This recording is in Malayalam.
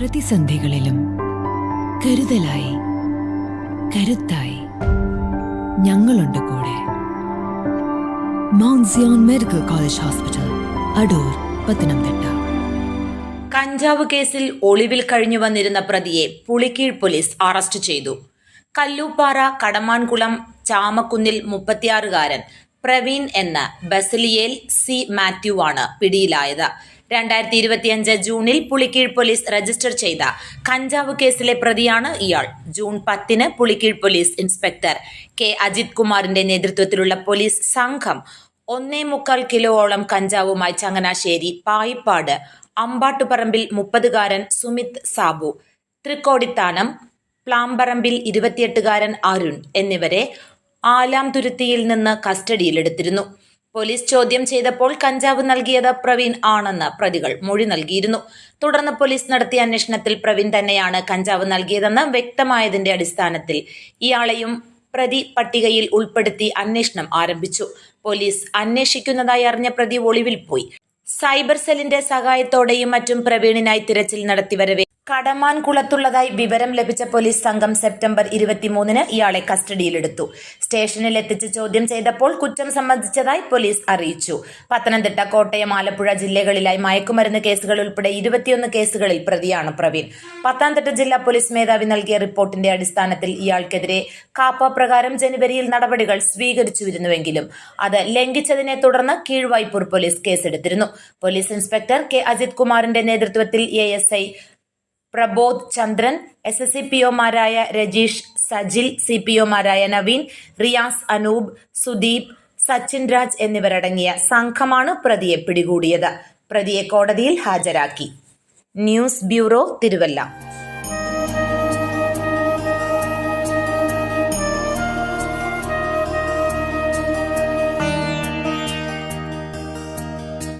പ്രതിസന്ധികളിലും കരുതലായി കരുത്തായി ഞങ്ങളുണ്ട് കൂടെ. Mount medical college hospital Adoor Pathanamthitta. കഞ്ചാവ് കേസിൽ ഒളിവിൽ കഴിഞ്ഞു വന്നിരുന്ന പ്രതിയെ പുളിക്കീഴ് പോലീസ് അറസ്റ്റ് ചെയ്തു. കല്ലൂപ്പാറ കടമാൻകുളം ചാമക്കുന്നിൽ മുപ്പത്തിയാറുകാരൻ പ്രവീൺ എന്ന ബസലിയേൽ സി മാത്യു ആണ് പിടിയിലായത്. രണ്ടായിരത്തി ഇരുപത്തിയഞ്ച് ജൂണിൽ പുളിക്കീഴ് പോലീസ് രജിസ്റ്റർ ചെയ്ത കഞ്ചാവ് കേസിലെ പ്രതിയാണ് ഇയാൾ. ജൂൺ പത്തിന് Pulikeezh police inspector K Ajith കുമാറിന്റെ നേതൃത്വത്തിലുള്ള പോലീസ് സംഘം ഒന്നേ മുക്കാൽ കിലോയോളം കഞ്ചാവുമായി ചങ്ങനാശ്ശേരി പായിപ്പാട് അമ്പാട്ടുപറമ്പിൽ മുപ്പതുകാരൻ സുമിത് സാബു തൃക്കോടിത്താനം പ്ലാമ്പറമ്പിൽ ഇരുപത്തിയെട്ടുകാരൻ അരുൺ എന്നിവരെ ആലാം തുരുത്തിയിൽ നിന്ന് കസ്റ്റഡിയിലെടുത്തിരുന്നു. പോലീസ് ചോദ്യം ചെയ്തപ്പോൾ കഞ്ചാവ് നൽകിയത് പ്രവീൺ ആണെന്ന് പ്രതികൾ മൊഴി നൽകിയിരുന്നു. തുടർന്ന് പോലീസ് നടത്തിയ അന്വേഷണത്തിൽ പ്രവീൺ തന്നെയാണ് കഞ്ചാവ് നൽകിയതെന്ന് വ്യക്തമായതിന്റെ അടിസ്ഥാനത്തിൽ ഇയാളെയും പ്രതി പട്ടികയിൽ ഉൾപ്പെടുത്തി അന്വേഷണം ആരംഭിച്ചു. പോലീസ് അന്വേഷിക്കുന്നതായി അറിഞ്ഞ പ്രതി ഒളിവിൽ പോയി. സൈബർ സെല്ലിന്റെ സഹായത്തോടെയും മറ്റും പ്രവീണിനായി തിരച്ചിൽ നടത്തിവരവെ കടമാൻ കുളത്തുള്ളതായി വിവരം ലഭിച്ച പോലീസ് സംഘം സെപ്റ്റംബർ ഇരുപത്തിമൂന്നിന് ഇയാളെ കസ്റ്റഡിയിലെടുത്തു. സ്റ്റേഷനിൽ എത്തിച്ച് ചോദ്യം ചെയ്തപ്പോൾ കുറ്റം സംബന്ധിച്ചതായി പോലീസ് അറിയിച്ചു. പത്തനംതിട്ട കോട്ടയം ആലപ്പുഴ ജില്ലകളിലായി മയക്കുമരുന്ന് കേസുകൾ ഉൾപ്പെടെ ഇരുപത്തിയൊന്ന് കേസുകളിൽ പ്രതിയാണ് പ്രവീൺ. പത്തനംതിട്ട ജില്ലാ പോലീസ് മേധാവി നൽകിയ റിപ്പോർട്ടിന്റെ അടിസ്ഥാനത്തിൽ ഇയാൾക്കെതിരെ കാപ്പ പ്രകാരം ജനുവരിയിൽ നടപടികൾ സ്വീകരിച്ചുവരുന്നുവെങ്കിലും അത് ലംഘിച്ചതിനെ തുടർന്ന് കീഴ്വായ്പൂർ പോലീസ് കേസെടുത്തിരുന്നു. പോലീസ് ഇൻസ്പെക്ടർ കെ അജിത് കുമാറിന്റെ നേതൃത്വത്തിൽ A S I Prabodh Chandran S S C P ഒമാരായ Rajeesh Sajil C P ഒമാരായ നവീൻ റിയാസ് അനൂപ് സുദീപ് സച്ചിൻ രാജ് എന്നിവരടങ്ങിയ സംഘമാണ് പ്രതിയെ പിടികൂടിയത്. പ്രതിയെ കോടതിയിൽ ഹാജരാക്കി. News bureau Thiruvalla.